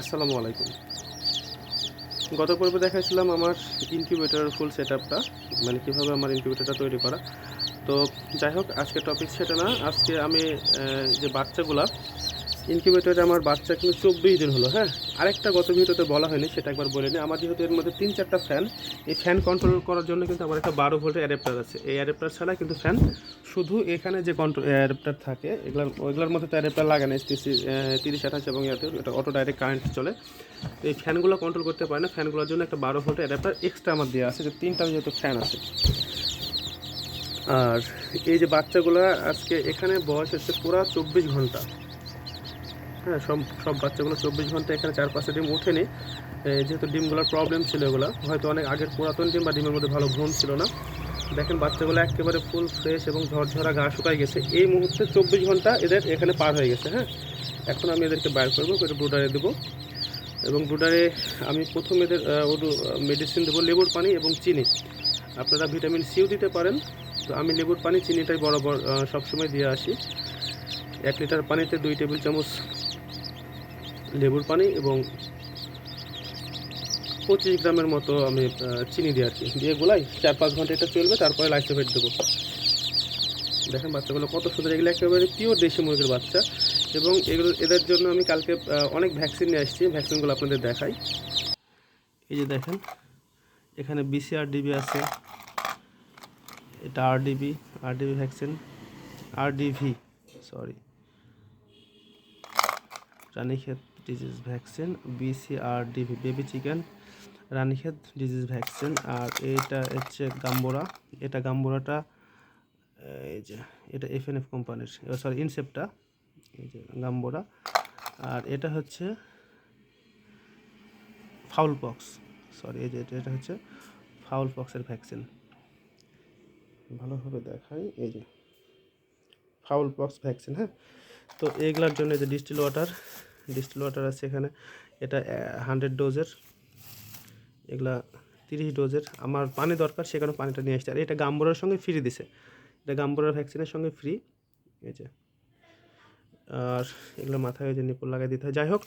আসসালামু আলাইকুম। গত পর্বে দেখাইছিলাম আমার ইনকিউবেটারের ফুল সেট মানে কীভাবে আমার ইনকিউবেটারটা তৈরি করা। তো যাই হোক, আজকে টপিক সেটা না, আজকে আমি যে বাচ্চাগুলা ইনকিউবেটরে আমার বাচ্চা কিন্তু চব্বিশ দিন হলো হ্যাঁ? আরেকটা গত ভিডিওতে বলা হয়নি, সেটা একবার বলে নিই আমার যেহেতু এর মধ্যে তিন চারটা ফ্যান এই ফ্যান কন্ট্রোল করার জন্য কিন্তু আমার একটা বারো ভোল্টের অ্যাডাপ্টার আছে। এই অ্যাডাপ্টার ছাড়া কিন্তু ফ্যান শুধু এখানে যে কন্ট্রোল অ্যাডাপ্টার থাকে, এগুলোর, ওইগুলোর মধ্যে তো অ্যাডাপ্টার লাগে না এসটিসি তিরিশ, আঠাশ এবং ইয়াতে এটা অটো ডাইরেক্ট কারেন্ট চলে। তো এই ফ্যানগুলো কন্ট্রোল করতে পারে না ফ্যানগুলোর জন্য একটা বারো ভোল্টের অ্যাডাপ্টার এক্সট্রা আমার দেওয়া আছে, যে তিনটা যেহেতু ফ্যান আছে। আর এই যে বাচ্চাগুলো আজকে এখানে বয়স হচ্ছে পুরো চব্বিশ ঘণ্টা। হ্যাঁ সব সব বাচ্চাগুলো চব্বিশ ঘণ্টা এখানে চার পাঁচটা ডিম ওঠেনি। যেহেতু ডিমগুলোর প্রবলেম ছিল এগুলো, হয়তো অনেক আগের পুরাতন ডিম বা ডিমের মধ্যে ভালো ঘুম ছিল না। দেখেন বাচ্চাগুলো একেবারে ফুল ফ্রেশ এবং ঝরঝরা গা শুকায় গেছে। এই মুহূর্তে চব্বিশ ঘণ্টা এদের এখানে পার হয়ে গেছে হ্যাঁ। এখন আমি এদেরকে বাইর করব করে ব্রুডারে দেবো। এবং ব্রুডারে আমি প্রথম এদের ওটু মেডিসিন দেবো লেবুর পানি এবং চিনি। আপনারা ভিটামিন সিও দিতে পারেন। তো আমি লেবুর পানি, চিনিটাই বরাবর সবসময় দিয়ে আসি। এক লিটার পানিতে দুই টেবিল চামচ লেবুর পানি এবং পঁচিশ গ্রামের মতো আমি চিনি দিই আর কি। দিয়ে গোলাই চার পাঁচ ঘণ্টা এটা চলবে, তারপরে লাইসোভেট দেবো। দেখেন বাচ্চাগুলো কত সুন্দর, এগুলো একেবারে পিওর দেশি মুরগির বাচ্চা। এবং এগুলো, এদের জন্য আমি কালকে অনেক ভ্যাকসিন নিয়ে আসছি। ভ্যাকসিনগুলো আপনাদের দেখাই। এই যে দেখেন, এখানে বিসিআরডিবি আছে। এটা RDB RDB vaccine RDV sorry Ranikhet. Disease vaccine BCRDV baby chicken Ranikhet disease vaccine আর এটা হচ্ছে গাম্বোরা। এটা গাম্বোরাটা, এই যে, এটা এফ এন এফ কোম্পানির সরি ইনসেপ্টা এই যে গাম্বোরা। আর এটা হচ্ছে ফাউল পক্স সরি এই যে এটা হচ্ছে ফাউল পক্সের ভ্যাকসিন ভালোভাবে দেখাই, এই যে ফাউল পক্স ভ্যাকসিন হ্যাঁ? তো এইগুলোর জন্য যে ডিস্টিল ওয়াটার ডিস্টিল ওয়াটার আছে এখানে। এটা হান্ড্রেড ডোজের এগুলা তিরিশ ডোজের আমার পানি দরকার সেখানে পানিটা নিয়ে আসছে। আর এটা গাম্বুরার সঙ্গে ফ্রি দিছে। এটা গাম্বুরার ভ্যাকসিনের সঙ্গে ফ্রি এই যে। আর এগুলো মাথায় ওই যে নিপুল লাগাই দিতে হয়। যাই হোক,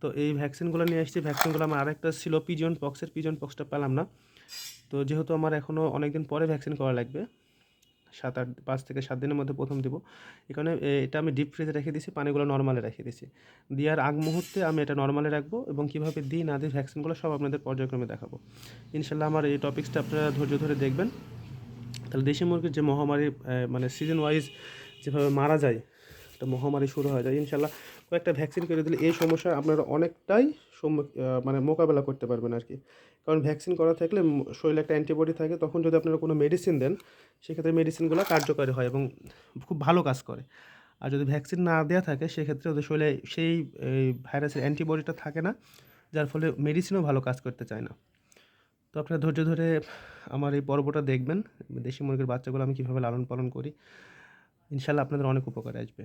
তো এই ভ্যাকসিনগুলো নিয়ে আসছি। ভ্যাকসিনগুলো আমার আরেকটা ছিল পিজন পক্সের পিজন পক্সটা পেলাম না। তো যেহেতু আমার এখনও অনেক দিন পরে ভ্যাকসিন করা লাগবে সাত আট, পাঁচ থেকে সাত দিনের মধ্যে প্রথম দিব। এখানে এটা আমি ডিপ ফ্রিজে রেখে দিয়েছি, পানিগুলো নর্মালে রেখে দিয়েছি। দেওয়ার আগ মুহূর্তে আমি এটা নর্মালে রাখব এবং কীভাবে দিই না দিই ভ্যাকসিনগুলো সব আপনাদের পর্যায়ক্রমে দেখাবো। ইনশাল্লাহ আমার এই টপিক্সটা আপনারা ধৈর্য ধরে দেখবেন। তাহলে দেশি মুরগির যে মহামারী মানে সিজন ওয়াইজ যেভাবে মারা যায় একটা মহামারী শুরু হয়ে যায়। ইনশাল্লাহ কয়েকটা ভ্যাকসিন করে দিলে এই সমস্যা আপনারা অনেকটাই মানে মোকাবেলা করতে পারবেন আর কি কারণ ভ্যাকসিন করা থাকলে শরীরে একটা অ্যান্টিবডি থাকে, তখন যদি আপনারা কোনো মেডিসিন দেন, সেক্ষেত্রে মেডিসিনগুলো কার্যকরী হয় এবং খুব ভালো কাজ করে। আর যদি ভ্যাকসিন না দেওয়া থাকে, সেক্ষেত্রে ওদের শরীরে সেই ভাইরাসের অ্যান্টিবডিটা থাকে না, যার ফলে মেডিসিনও ভালো কাজ করতে চায় না। তো আপনারা ধৈর্য ধরে আমার এই পর্বটা দেখবেন। দেশি মুরগির বাচ্চাগুলো আমি কীভাবে লালন পালন করি। ইনশাল্লাহ আপনাদের অনেক উপকারে আসবে।